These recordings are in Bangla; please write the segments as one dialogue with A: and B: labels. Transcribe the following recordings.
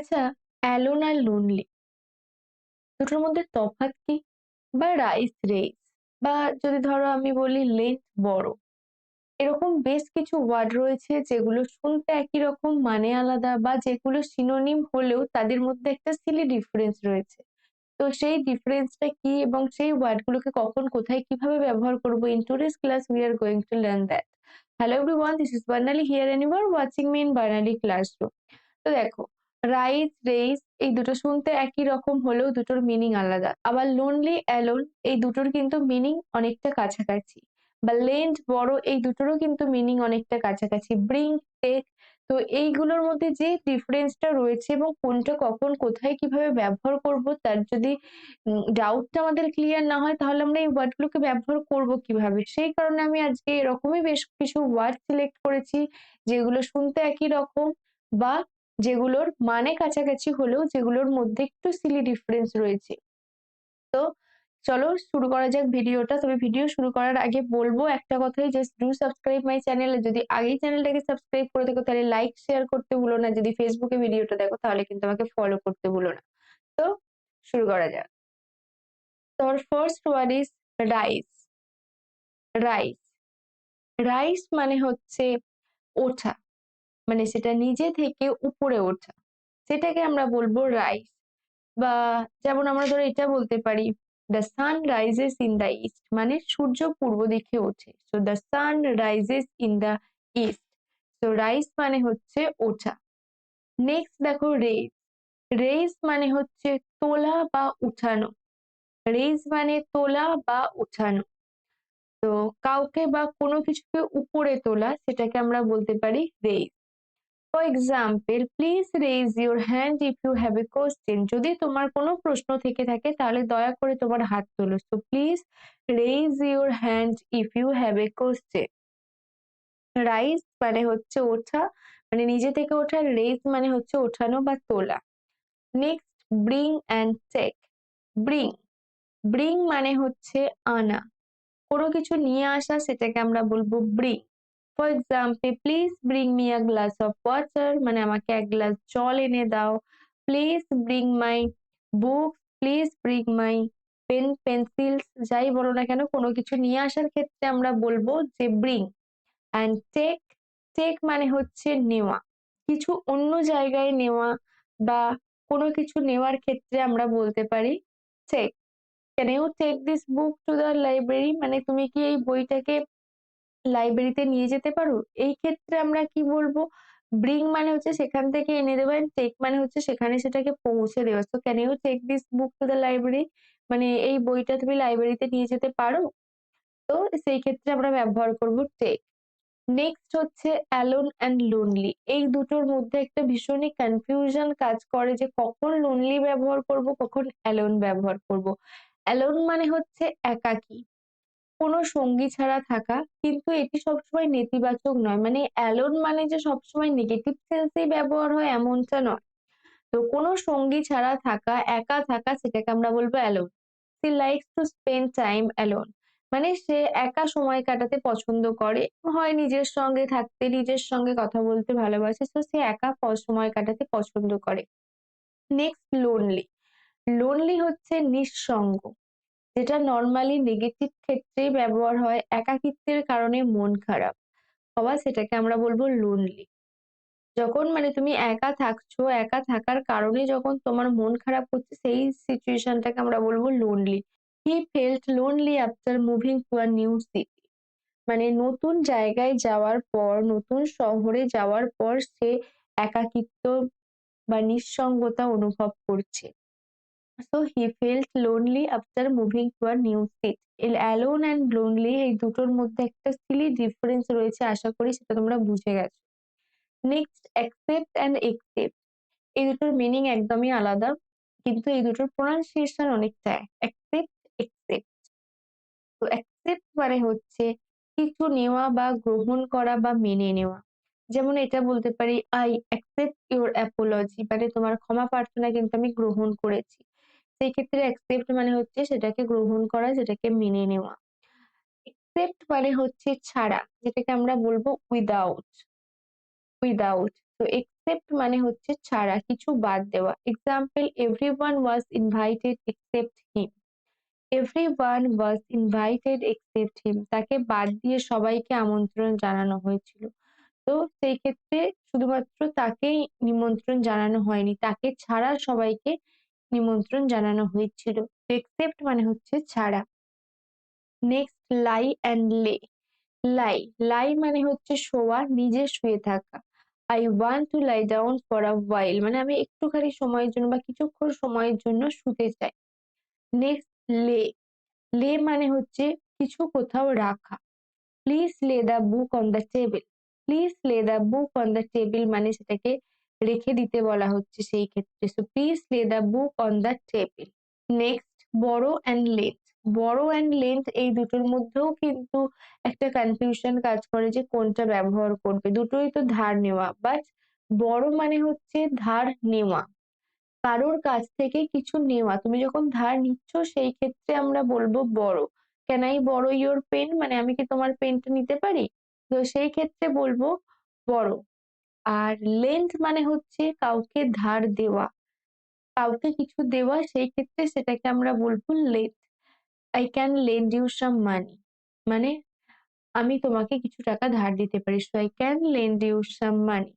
A: আচ্ছা অ্যালোন আর লোনলি। দুটোর মধ্যে তফাৎ কি? বা রাইস রেস বা যদি ধরো আমি বলি লেন্থ বড়। এরকম বেশ কিছু ওয়ার্ড রয়েছে যেগুলো শুনতে একই রকম মানে আলাদা, বা যেগুলো সিনোনিম হলেও তাদের মধ্যে একটা সিলি ডিফারেন্স রয়েছে। তো সেই ডিফারেন্সটা কি এবং সেই ওয়ার্ডগুলোকে কখন, কোথায় কীভাবে ব্যবহার করব? In today's class we are going to learn that hello everyone this is Barnali here and you are watching me in Barnali classroom তো দেখো রাইস রেইস এই দুটো শুনতে একই রকম হলেও দুটোর মিনিং আলাদা। আবার লোনলি অ্যালোন এই দুটোর কিন্তু মিনিং অনেকটা কাছাকাছি। বা লেন্থ বড়, এই দুটোরও কিন্তু মিনিং অনেকটা কাছাকাছি। ব্রিং টেক তো এইগুলোর মধ্যে যে ডিফারেন্সটা রয়েছে এবং কোনটা কখন, কোথায়, কীভাবে ব্যবহার করব, তার যদি ডাউটটা আমাদের ক্লিয়ার না হয়, তাহলে আমরা এই ওয়ার্ডগুলোকে ব্যবহার করব কীভাবে? সেই কারণে আমি আজকে এরকমই বেশ কিছু ওয়ার্ড সিলেক্ট করেছি, যেগুলো শুনতে একই রকম বা যেগুলোর মানে কাছাকাছি হলেও যেগুলোর মধ্যে একটু সিলি ডিফারেন্স রয়েছে। তো চলো শুরু করা যাক ভিডিওটা। তবে ভিডিও শুরু করার আগে বলব একটা কথাই just do subscribe my channel যদি আগেই চ্যানেলটাকে সাবস্ক্রাইব করে দেখো, তাহলে লাইক শেয়ার করতে ভুলো না। যদি ফেসবুকে ভিডিওটা দেখো, তাহলে কিন্তু আমাকে ফলো করতে ভুলো না। তো শুরু করা যাক। তোর first word is rise rise rise মানে হচ্ছে ওঠা। মানে সেটা নিজে থেকে উপরে ওঠা। সেটাকে আমরা বলব রাইস বা যেমন আমরা ধরো এটা বলতে পারি the sun rises in the east মানে সূর্য পূর্ব দিকে ওঠে। So the sun rises in the east তো রাইস মানে হচ্ছে ওঠা। নেক্সট দেখো রেইজ রেইজ মানে হচ্ছে তোলা বা উঠানো। রেইজ মানে তোলা বা উঠানো। তো কাউকে বা কোনো কিছুকে উপরে তোলা, সেটাকে আমরা বলতে পারি raise for example please raise your hand if you have a question যদি তোমার কোনো প্রশ্ন থেকে থাকে, তাহলে দয়া করে তোমার হাত তোলো। So please raise your hand if you have a question rise মানে হচ্ছে ওঠা মানে নিজে থেকে ওঠা। রেজ মানে হচ্ছে ওঠানো বা তোলা। Next bring and take bring bring মানে হচ্ছে আনা। কোনো কিছু নিয়ে আসা, সেটাকে আমরা বলব bring for example please bring me a glass of water মানে আমাকে এক গ্লাস জল এনে দাও। Please bring my book please bring my pen pencils যাই বলো না কেন, কোনো কিছু নিয়ে আসার ক্ষেত্রে আমরা বলব যে ব্রিং অ্যান্ড টেক টেক মানে হচ্ছে নেওয়া। কিছু অন্য জায়গায় নেওয়া বা কোনো কিছু নেওয়ার ক্ষেত্রে আমরা বলতে পারি take can you take this book to the library মানে তুমি কি এই বইটাকে লাইব্রেরিতে নিয়ে যেতে পারো? এই ক্ষেত্রে আমরা কি বলব? ব্রিং মানে হচ্ছে সেখান থেকে এনে দেবো অ্যান্ড টেক মানে হচ্ছে সেখানে সেটাকে পৌঁছে দেওয়া। তো can you take this book to the library মানে এই বইটা তুমি লাইব্রেরিতে নিয়ে যেতে পারো। তো সেই ক্ষেত্রে আমরা ব্যবহার করব টেক নেক্সট হচ্ছে অ্যালোন অ্যান্ড লোনলি এই দুটোর মধ্যে একটা ভীষণই কনফিউশন কাজ করে যে কখন লোনলি ব্যবহার করব, কখন অ্যালোন ব্যবহার করব। অ্যালোন মানে হচ্ছে একাকী। কোনো সঙ্গী ছাড়া থাকা, কিন্তু এটি সবসময় নেতিবাচক নয়। মানে অ্যালোন মানে যে সবসময় নেগেটিভ সেন্সেই ব্যবহার হয়, এমনটা নয়। তো কোনো সঙ্গী ছাড়া থাকা, একা থাকা, সেটাকে আমরা বলব alone. She likes to spend time alone মানে সে একা সময় কাটাতে পছন্দ করে, হয় নিজের সঙ্গে থাকতে, নিজের সঙ্গে কথা বলতে ভালোবাসে, তো সে একা সময় কাটাতে পছন্দ করে। নেক্সট লোনলি লোনলি হচ্ছে নিঃসঙ্গ। যেটা নর্মালি নেগেটিভ ক্ষেত্রে ব্যবহার হয়, একাকিত্বের কারণে মন খারাপ। হওয়া সেটাকে আমরা বলব লোনলি যখন মানে তুমি একা থাকছো, একা থাকার কারণে যখন তোমার মন খারাপ হচ্ছে, সেই সিচুয়েশনটাকে আমরা বলব lonely he felt lonely after moving to a new city মানে নতুন জায়গায় যাওয়ার পর, নতুন শহরে যাওয়ার পর সে একাকিত্ব বা নিঃসঙ্গতা অনুভব করছে। He felt lonely after moving to a new city alone and lonely এই দুটোর মধ্যে একটা সিলি ডিফারেন্স রয়েছে, আশা করি সেটা তোমরা বুঝে গেছো। নেক্সট অ্যাকসেপ্ট অ্যান্ড একসেপ্ট এই দুটোর মিনিং একদমই আলাদা, কিন্তু এই দুটোর প্রোনাউন্সিয়েশন অনেকটা অ্যাকসেপ্ট একসেপ্ট তো অ্যাকসেপ্ট মানে হচ্ছে কিছু নেওয়া বা গ্রহণ করা বা মেনে নেওয়া। যেমন এটা বলতে পারি আই অ্যাকসেপ্ট ইউর অ্যাপোলজি মানে তোমার ক্ষমা প্রার্থনা কিন্তু আমি গ্রহণ করেছি। সেই ক্ষেত্রে অ্যাকসেপ্ট মানে হচ্ছে সেটাকে গ্রহণ করা, সেটাকে মেনে নেওয়া। একসেপ্ট মানে হচ্ছে ছাড়া, যেটাকে আমরা বলব উইদাউট উইদাউট তো এক্সেপ্ট মানে হচ্ছে ছাড়া, কিছু বাদ দেওয়া। Example everyone was invited except him everyone was invited except him তাকে বাদ দিয়ে সবাইকে আমন্ত্রণ জানানো হয়েছিল। তো সেই ক্ষেত্রে শুধুমাত্র তাকেই নিমন্ত্রণ জানানো হয়নি, তাকে ছাড়া সবাইকে নিমন্ত্রণ জানানো হয়েছিল। এক্সেপ্ট মানে হচ্ছে ছাড়া। নেক্সট লাই অ্যান্ড লে লাই লাই মানে হচ্ছে শোয়া, নিজে শুয়ে থাকা। I want to lie down for a while মানে আমি একটুখানি সময়ের জন্য বা কিছুক্ষণ সময়ের জন্য শুতে চাই। নেক্সট লে লে মানে হচ্ছে কিছু কোথাও রাখা। Please lay the book on the table please lay the book on the table মানে সেটাকে রেখে দিতে বলা হচ্ছে সেই ক্ষেত্রে। So please lay the book on the table next borrow and lend borrow and lend এই দুটোর মধ্যেও কিন্তু একটা কনফিউশন কাজ করে যে কোনটা ব্যবহার করবে। দুটোই তো ধার নেওয়া বাট বড় মানে হচ্ছে ধার নেওয়া। কারোর কাছ থেকে কিছু নেওয়া। তুমি যখন ধার নিচ্ছ, সেই ক্ষেত্রে আমরা বলব borrow can I borrow your pen মানে আমি কি তোমার পেনটা নিতে পারি? তো সেই ক্ষেত্রে বলব বড় আর লেন্থ মানে হচ্ছে কাউকে ধার দেওয়া। কাউকে কিছু দেওয়া, সেই ক্ষেত্রে সেটাকে আমরা বলব lend I can lend you some money মানে আমি তোমাকে কিছু টাকা ধার দিতে পারি। So I can lend you some money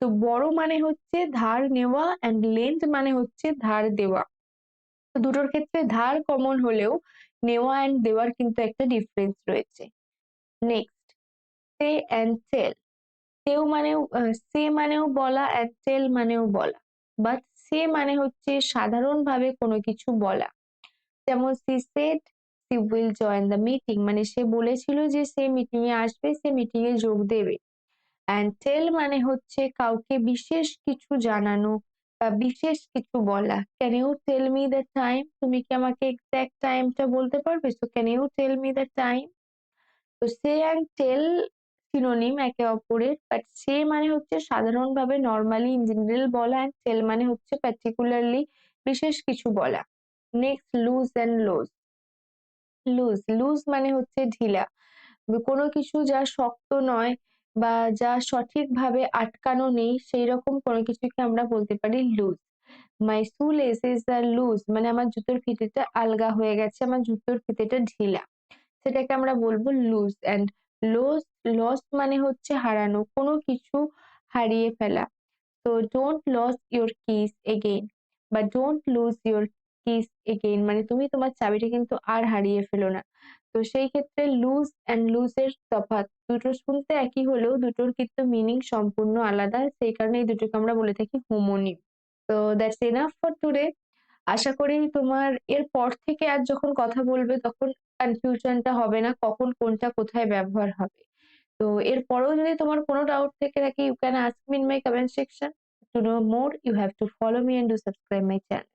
A: তো বড় মানে হচ্ছে ধার নেওয়া অ্যান্ড লেন্থ মানে হচ্ছে ধার দেওয়া। তো দুটোর ক্ষেত্রে ধার কমন হলেও নেওয়া অ্যান্ড দেওয়ার কিন্তু একটা ডিফারেন্স রয়েছে। নেক্সট সে অ্যান্ড টেল সেও মানেও সে মানেও বলা অ্যান্ড টেল মানেও বলা। বাট সে মানে হচ্ছে সাধারণভাবে কোনো কিছু বলা। যেমন she said she will join the meeting মানে সে বলেছিল যে সে মিটিং এ আসবে, সে মিটিং এ যোগ দেবে। অ্যান্ড টেল মানে হচ্ছে কাউকে বিশেষ কিছু জানানো বা বিশেষ কিছু বলা। Can you tell me the time তুমি কি আমাকে এক্সাক্ট টাইমটা বলতে পারবে? So can you tell me the time তো সে অ্যান্ড টেল সিনোনিম একে অপরের বাট সে মানে হচ্ছে সাধারণভাবে নর্মালি ইন জেনারেল বলা অ্যান্ড টেল মানে হচ্ছে পার্টিকুলারলি বিশেষ কিছু বলা। Next loose and lose loose loose মানে হচ্ছে ঢিলা। কোনো কিছু যা শক্ত নয় বা যা সঠিকভাবে আটকানো নেই সেই রকম কোনো কিছুকে আমরা বলতে পারি লুজ মাই শু লেসেস আর লুজ মানে আমার জুতোর ফিতেটা আলগা হয়ে গেছে, আমার জুতোর ফিতেটা ঢিলা। সেটাকে আমরা বলব লুজ অ্যান্ড লস লস মানে হচ্ছে হারানো, কোনো কিছু হারিয়ে ফেলা। তো don't loss your kiss again বা don't lose your kiss again মানে তুমি তোমার চাবিটা কিন্তু আর হারিয়ে ফেলো না। তো সেই ক্ষেত্রে লুজ অ্যান্ড লুজ এর তফাৎ দুটো শুনতে একই হলেও দুটোর কিন্তু মিনিং সম্পূর্ণ আলাদা, সেই কারণে এই দুটোকে আমরা বলে থাকি হোমোনিম তো দ্যাটস এনাফ ফর টুডে আশা করি তোমার এর পর থেকে আর যখন কথা বলবে তখন কনফিউশনটা হবে না, কখন কোনটা কোথায় ব্যবহার হবে। তো এরপরেও যদি তোমার কোনো ডাউট থেকে থাকে you can ask me my comment section to know more you have to follow me and do subscribe my channel